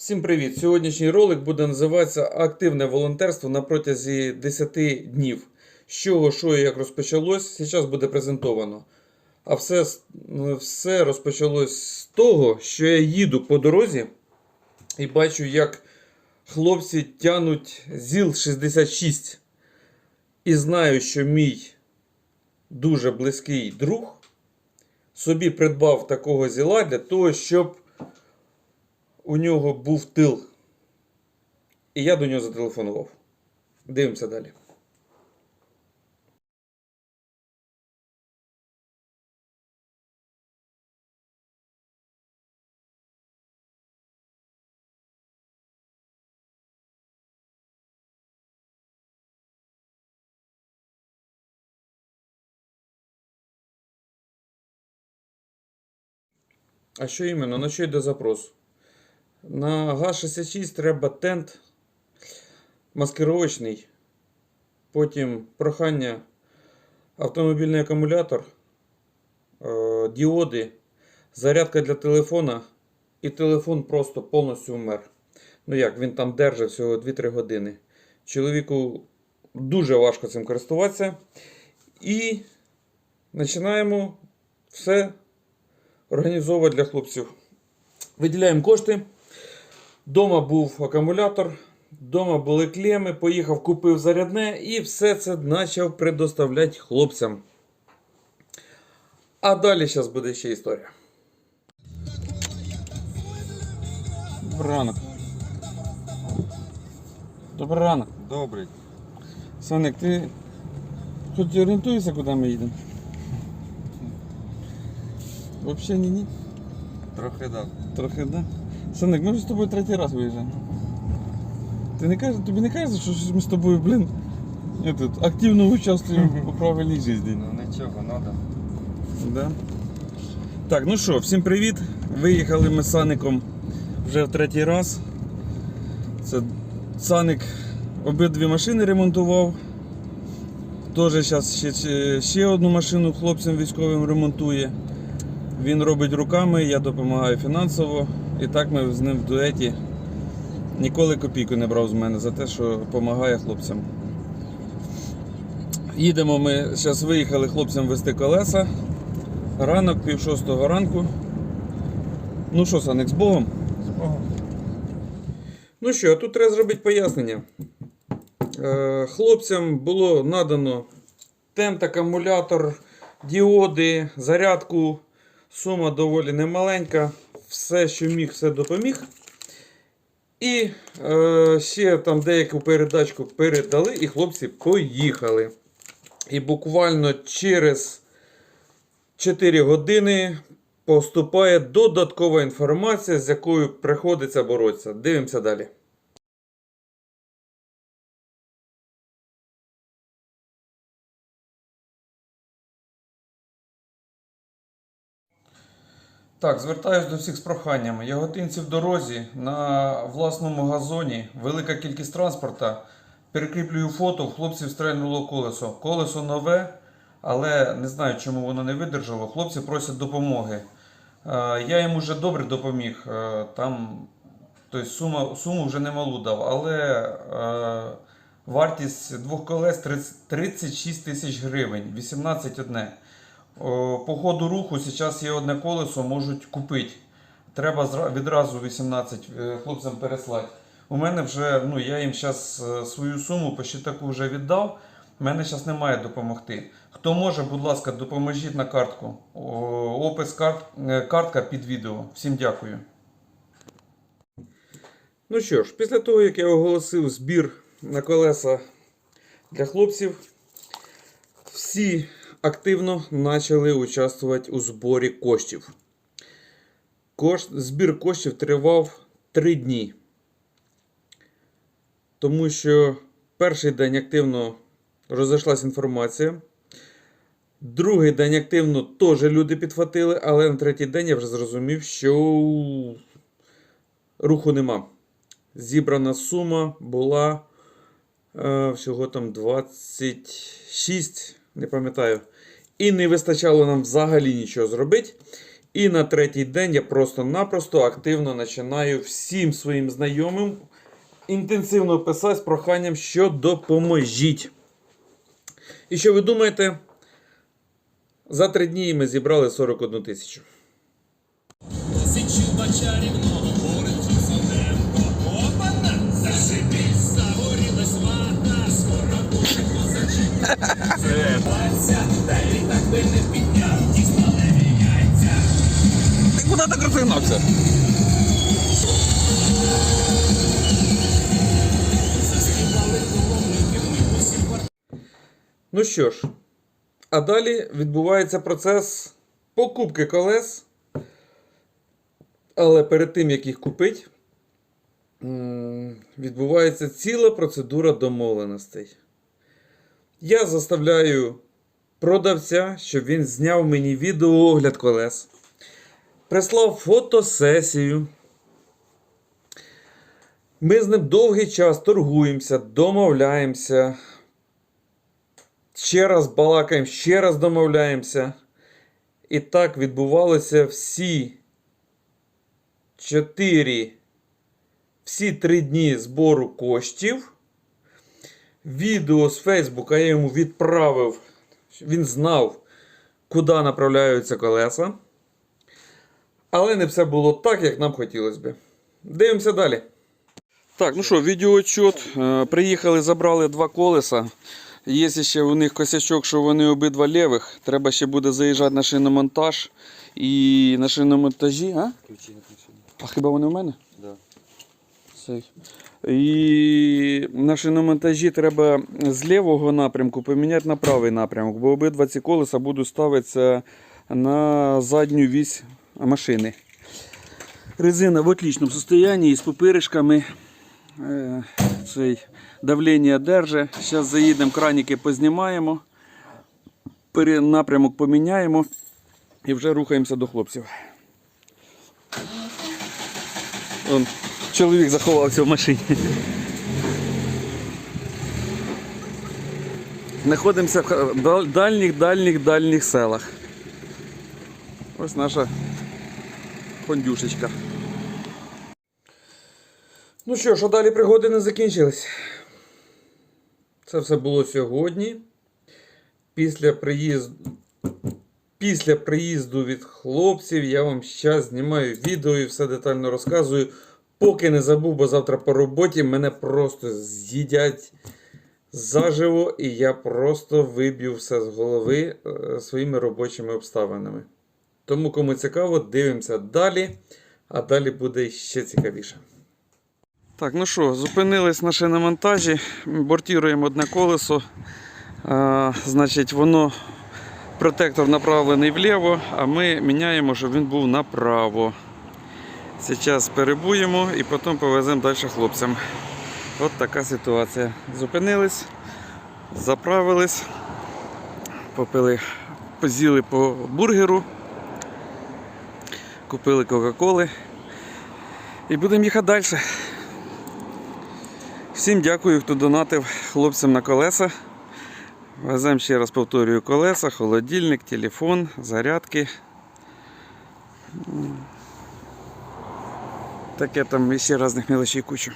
Всім привіт! Сьогоднішній ролик буде називатися Активне волонтерство на протязі 10 днів. З чого, що і як розпочалось, зараз буде презентовано. А все, все розпочалось з того, що я їду по дорозі і бачу, як хлопці тянуть ЗІЛ-66. І знаю, що мій дуже близький друг собі придбав такого зіла для того, щоб у нього був тил. І я до нього зателефонував. Дивимося далі. А що іменно? На що йде запрос? На ГАЗ-66 треба тент маскировочний. Потім прохання автомобільний акумулятор, е, діоди, зарядка для телефона. І телефон просто повністю вмер. Ну як, він там держить всього 2-3 години. Чоловіку дуже важко цим користуватися. І починаємо все організовувати для хлопців. Виділяємо кошти. Дома був акумулятор, дома були клеми, поїхав, купив зарядне і все це почав предоставляти хлопцям. А далі зараз буде ще історія. Добрий ранок. Добрий ранок. Добрий. Соник, ти хоч орієнтуєшся, куди ми їдемо? Взагалі ні, ні. Трохи да. Трохи, да? Соник, ми вже з тобою третій раз виїжджаємо. Ти не кажеш, тобі не кажеться, що ми з тобою, блін, этот, активно участвуємо у правильній житті? Ну нічого, надо. Да? Так, ну що, всім привіт. Виїхали ми з Саником вже в третій раз. Це Саник обидві машини ремонтував. Теж зараз ще, ще одну машину хлопцям військовим ремонтує. Він робить руками, я допомагаю фінансово. І так ми з ним в дуеті. Ніколи копійку не брав з мене за те, що допомагає хлопцям. Їдемо ми, зараз виїхали хлопцям вести колеса. Ранок, пів шостого ранку. Ну що, Саник, з Богом? З Богом. Ну що, тут треба зробити пояснення. Е, хлопцям було надано тент, акумулятор, діоди, зарядку. Сума доволі немаленька. Все, що міг, все допоміг. І е, ще там деяку передачку передали, і хлопці поїхали. І буквально через 4 години поступає додаткова інформація, з якою приходиться боротися. Дивимося далі. Так, звертаюсь до всіх з проханням. Яготинці в дорозі на власному газоні, велика кількість транспорта. Перекріплюю фото, в хлопців стрельнуло колесо. Колесо нове, але не знаю, чому воно не видержало. Хлопці просять допомоги. Е, Я їм уже добре допоміг. Е, Там тобто сума, суму вже немалу дав, але е, вартість двох колес 36 тисяч гривень, 18 одне. По ходу руху зараз є одне колесо, можуть купити. Треба відразу 18 е, хлопцям переслати. У мене вже, ну я їм зараз свою суму почти таку вже віддав. У мене зараз немає допомогти. Хто може, будь ласка, допоможіть на картку. Опис карт, е, картка під відео. Всім дякую. Ну що ж, після того, як я оголосив збір на колеса для хлопців, всі активно почали участвувати у зборі коштів. Кош... Збір коштів тривав 3 дні. Тому що перший день активно розійшлася інформація. Другий день активно теж люди підхватили, але на третій день я вже зрозумів, що руху нема. Зібрана сума була е, всього там 26, не пам'ятаю. І не вистачало нам взагалі нічого зробити. І на третій день я просто-напросто активно починаю всім своїм знайомим інтенсивно писати з проханням, що допоможіть. І що ви думаєте? За три дні ми зібрали 41 тисячу. Тисячу бачарівного Ти куди так розігнався? Ну що ж, а далі відбувається процес покупки колес. Але перед тим, як їх купити, відбувається ціла процедура домовленостей. Я заставляю продавця, щоб він зняв мені відеоогляд колес, прислав фотосесію. Ми з ним довгий час торгуємося, домовляємося, ще раз балакаємо, ще раз домовляємося. І так відбувалося всі чотири, всі три дні збору коштів. Відео з Фейсбука я йому відправив. Він знав, куди направляються колеса. Але не все було так, як нам хотілося би. Дивимося далі. Так, ну що, відеоотчет. Приїхали, забрали два колеса. Є ще у них косячок, що вони обидва лівих. Треба ще буде заїжджати на шиномонтаж. І на шиномонтажі. А? Ключі на. А хіба вони в мене? І на шиномонтажі треба з лівого напрямку поміняти на правий напрямок, бо обидва ці колеса будуть ставитися на задню вісь машини. Резина в отличному стані з пупиришками. Е, Цей давлення держи. Зараз заїдемо, краніки познімаємо, напрямок поміняємо і вже рухаємося до хлопців. Вон, чоловік заховався в машині. Знаходимося в дальніх, дальніх, дальніх селах. Ось наша хондюшечка. Ну що ж, а далі пригоди не закінчились. Це все було сьогодні. Після приїзду. Після приїзду від хлопців я вам зараз знімаю відео і все детально розказую. Поки не забув, бо завтра по роботі мене просто з'їдять заживо, і я просто виб'ю все з голови е, своїми робочими обставинами. Тому, кому цікаво, дивимося далі, а далі буде ще цікавіше. Так, ну що, зупинились на шиномонтажі, бортіруємо одне колесо. А, значить, воно протектор направлений вліво, а ми міняємо, щоб він був направо. Зараз перебуємо і потім повеземо далі хлопцям. От така ситуація. Зупинились, заправились, попили, поз'їли по бургеру, купили Кока-Коли і будемо їхати далі. Всім дякую, хто донатив хлопцям на колеса. Веземо ще раз повторюю колеса, холодильник, телефон, зарядки. Таке там ще різних мелочей кучу.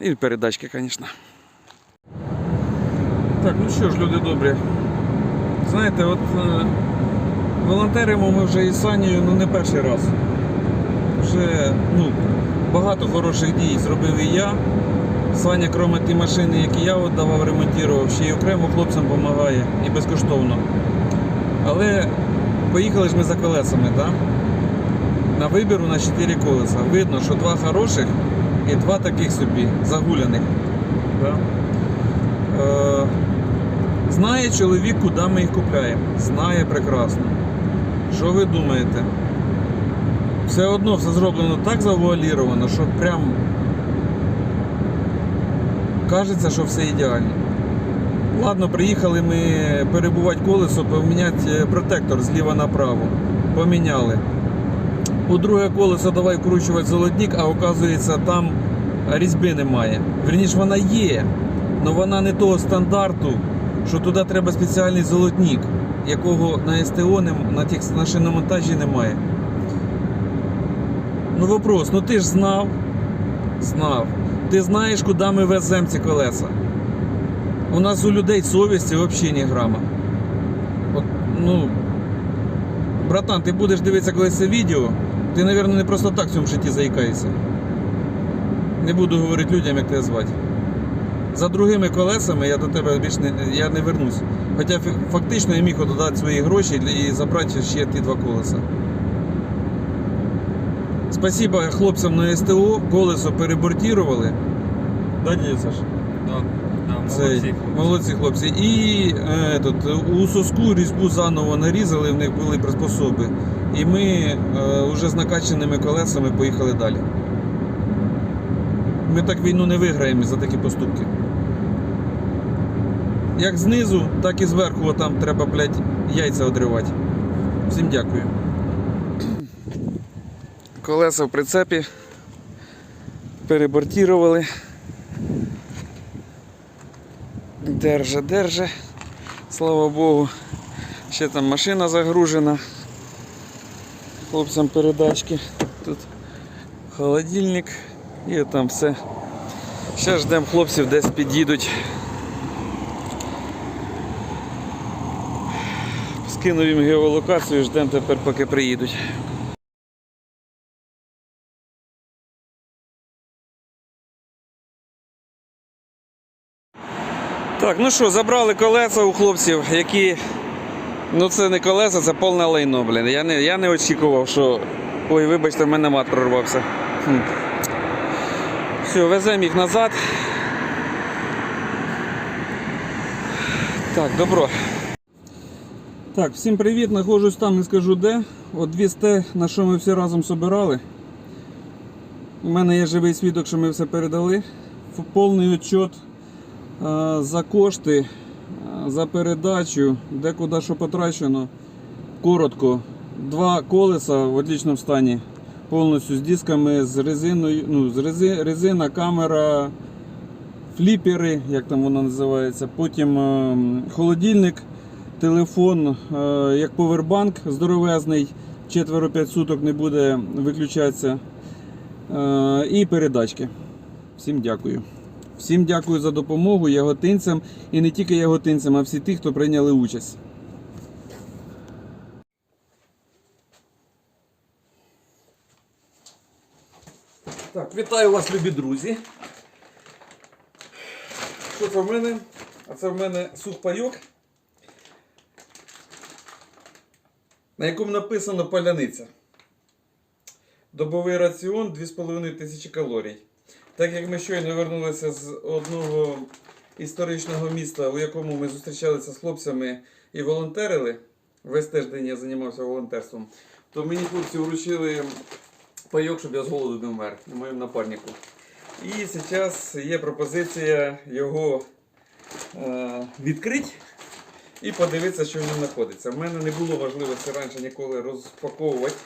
І передачки, звісно. Так, ну що ж, люди добрі. Знаєте, от е, волонтеримо ми вже із Санією ну, не перший раз. Вже ну, багато хороших дій зробив і я. Саня, крім ті машини, які я віддавав, ремонтував, ще й окремо хлопцям допомагає і безкоштовно. Але поїхали ж ми за колесами, так? На вибір у нас 4 колеса. Видно, що два хороших і два таких собі загуляних. Да? Е, знає чоловік, куди ми їх купляємо. Знає прекрасно. Що ви думаєте? Все одно все зроблено так завуаліровано, що прям кажеться, що все ідеально. Ладно, приїхали ми перебувати колесо, поміняти е, протектор зліва направо. Поміняли. У друге колесо давай вкручувати золотник, а оказується там різьби немає. Верніше вона є, але вона не того стандарту, що туди треба спеціальний золотник. якого на СТО на, тих, на шиномонтажі немає. Ну вопрос, ну ти ж знав. Знав. Ти знаєш, куди ми веземо ці колеса. У нас у людей совісті взагалі ні грама. От, ну, братан, ти будеш дивитися колись це відео, ти, мабуть, не просто так в цьому житті заїкаєшся. Не буду говорити людям, як тебе звати. За другими колесами я до тебе більш не, я не вернусь. Хоча фактично я міг додати свої гроші і забрати ще ті два колеса. Спасибо хлопцям на СТО, колесо перебортірували. Да, дядя Саш? Да, да, Цей, молодці. молодці хлопці. І е, этот, у соску різьбу заново нарізали, в них були приспособи. І ми е, вже з накачаними колесами поїхали далі. Ми так війну не виграємо за такі поступки. Як знизу, так і зверху отам треба, блядь, яйця одривати. Всім дякую. Колеса в прицепі. Перебортірували. Держи, держи. Слава Богу. Ще там машина загружена. Хлопцям передачки. Тут холодильник і там все. Ще ждемо хлопців, десь під'їдуть. Скинув їм геолокацію, ждемо тепер, поки приїдуть. Так, ну що, забрали колеса у хлопців, які. Ну це не колеса, це повне лайно, блін. Я не, я не очікував, що. Ой, вибачте, в мене мат прорвався. Хм. Все, веземо їх назад. Так, добро. Так, всім привіт, знаходжусь там, не скажу де. От 200, на що ми всі разом собирали. У мене є живий свідок, що ми все передали. Повний отчет за кошти, за передачу, де куди що потрачено. Коротко. Два колеса в отличному стані. Повністю з дисками, з резиною, ну, з рези, резина, камера, фліпери, як там воно називається. Потім е, холодильник, телефон, е, як повербанк здоровезний, четверо-п'ять суток не буде виключатися. Е, і передачки. Всім дякую. Всім дякую за допомогу яготинцям і не тільки яготинцям, а всі ті, хто прийняли участь. Так, вітаю вас, любі друзі. Що це в мене? А це в мене сухпайок, на якому написано паляниця. Добовий раціон 2,5 тисячі калорій. Так як ми щойно вернулися з одного історичного міста, у якому ми зустрічалися з хлопцями і волонтерили, весь тиждень я займався волонтерством, то мені хлопці вручили пайок, щоб я з голоду не вмер на моєму напарнику. І зараз є пропозиція його е, відкрити і подивитися, що в ньому знаходиться. В мене не було можливості раніше ніколи розпаковувати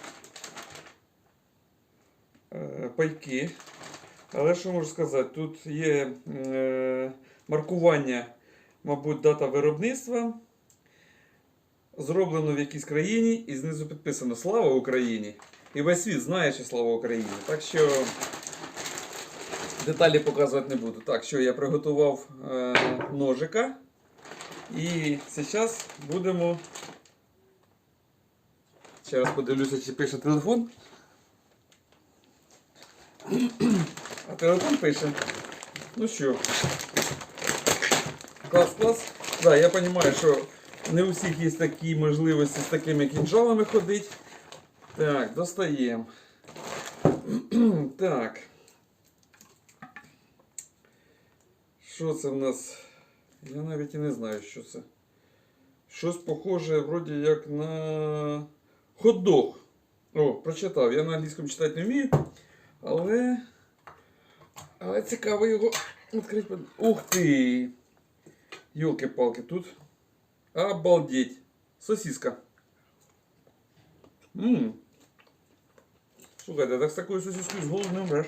е, пайки. Але що можу сказати? Тут є е, маркування, мабуть, дата виробництва. Зроблено в якійсь країні і знизу підписано Слава Україні! І весь світ знає, що слава Україні. Так що деталі показувати не буду. Так що я приготував е, ножика. І зараз будемо. Ще раз подивлюся, чи пише телефон. А телефон пише. Ну що. Клас, клас. Да, я розумію, що не у всіх є такі можливості з такими кінжалами ходити. Так, достаємо. так. Що це в нас? Я навіть і не знаю, що це. Щось похоже, вроді як на хот-дог. О, прочитав. Я на англійському читати не вмію. Але. Але цікаво його відкрити. Ух ти! Йолки-палки, тут. Обалдеть. Сосиска. Ммм. Слухайте, так з такою сосискою з голоду не вмреш.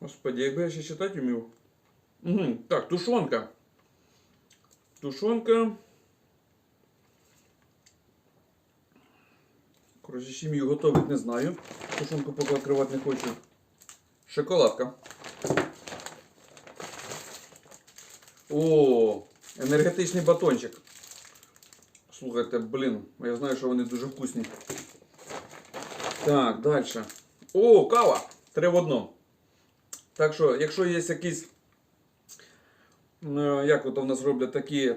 Господи, якби я ще читати вмів. Угу. Так, тушонка. Тушонка. Коротше, чим її готувати не знаю. Тушонку поки відкривати не хочу. Шоколадка. О, енергетичний батончик. Слухайте, блін, я знаю, що вони дуже вкусні. Так, далі. О, кава! Три в одному. Так що, якщо є якісь. Е, Як от у нас роблять такі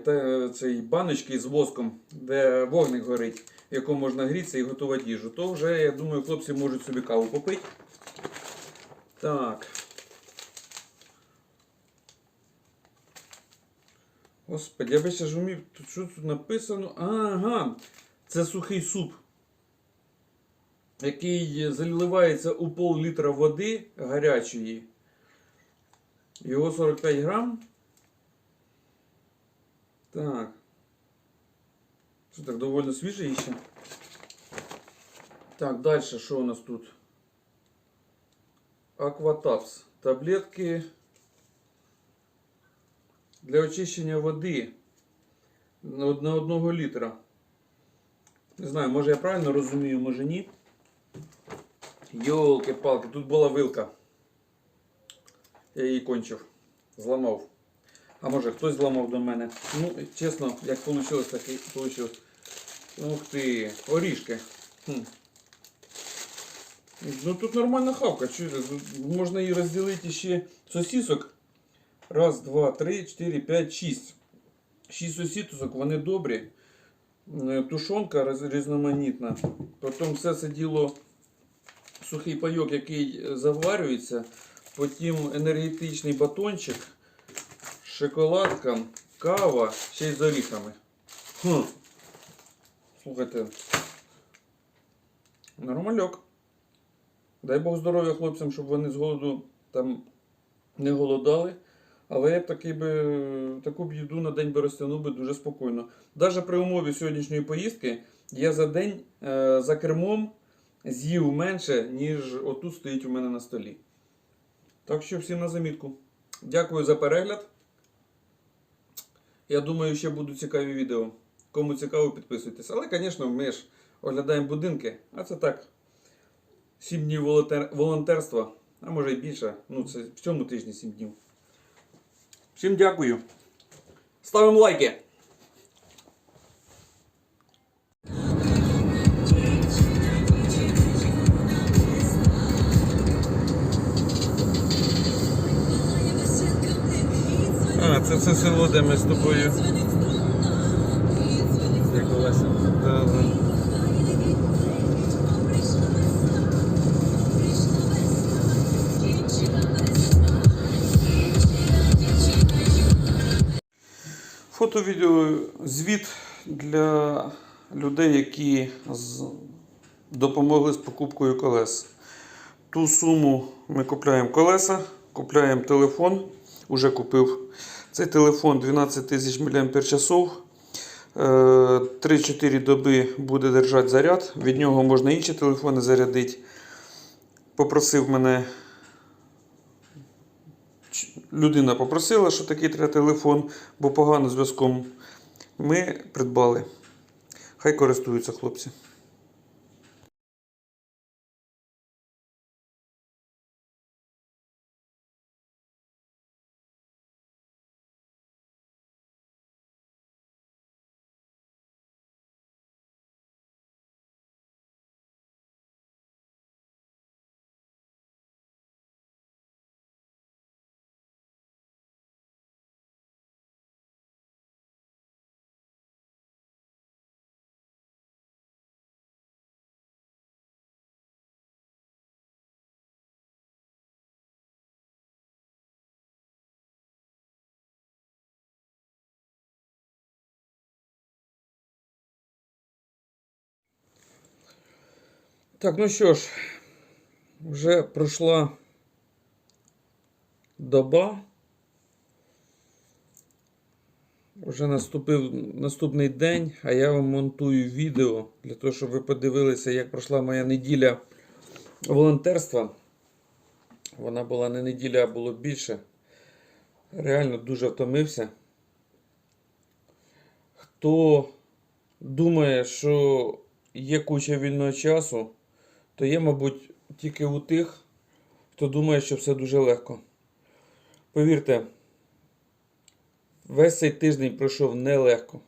цей баночки з воском, де вогник горить, в якому можна грітися і готувати їжу, то вже, я думаю, хлопці можуть собі каву попити. Так. Господи, я би ще ж тут що тут написано? Ага, це сухий суп, який заливається у пол літра води гарячої. Його 45 грам. Так. Що так доволі свіжий ще. Так, далі що у нас тут? Акватапс. Таблетки для очищення води на од- на одного літра. Не знаю, може я правильно розумію, може ні. Йолки-палки, тут була вилка. Я її кончив. Зламав. А може хтось зламав до мене. Ну, чесно, як вийшло, так і вийшло. Ух ти, орішки. Хм. Ну тут нормальна хавка. Можна її розділити ще сосісок. Раз, два, три, чотири, п'ять, шість. Шість сосісок, вони добрі. Тушонка різноманітна. Потім все це діло сухий пайок, який е, заварюється. Потім енергетичний батончик, шоколадка, кава, ще й з оріхами. Хм. Слухайте. Нормальок. Дай Бог здоров'я хлопцям, щоб вони з голоду там не голодали. Але я б такий би, таку б їду на день би розтягнув би дуже спокійно. Навіть при умові сьогоднішньої поїздки я за день е, за кермом з'їв менше, ніж отут стоїть у мене на столі. Так що всім на замітку. Дякую за перегляд. Я думаю, ще будуть цікаві відео. Кому цікаво, підписуйтесь. Але, звісно, ми ж оглядаємо будинки, а це так. 7 днів волонтерства, а може і більше. Ну, це в цьому тижні 7 днів. Всім дякую. Ставимо лайки. Це село, де ми з тобою. Да, да. Фото-відео звіт для людей, які допомогли з покупкою колес. Ту суму ми купляємо колеса, купляємо телефон. Уже купив цей телефон 12 тисяч мАч. 3-4 доби буде держати заряд. Від нього можна інші телефони зарядити. Попросив мене. Людина попросила, що такий треба телефон, бо погано зв'язком. Ми придбали. Хай користуються хлопці. Так, ну що ж, вже пройшла доба. Вже наступив наступний день, а я вам монтую відео для того, щоб ви подивилися, як пройшла моя неділя волонтерства. Вона була не неділя, а було більше. Реально дуже втомився. Хто думає, що є куча вільного часу, то є, мабуть, тільки у тих, хто думає, що все дуже легко. Повірте, весь цей тиждень пройшов нелегко.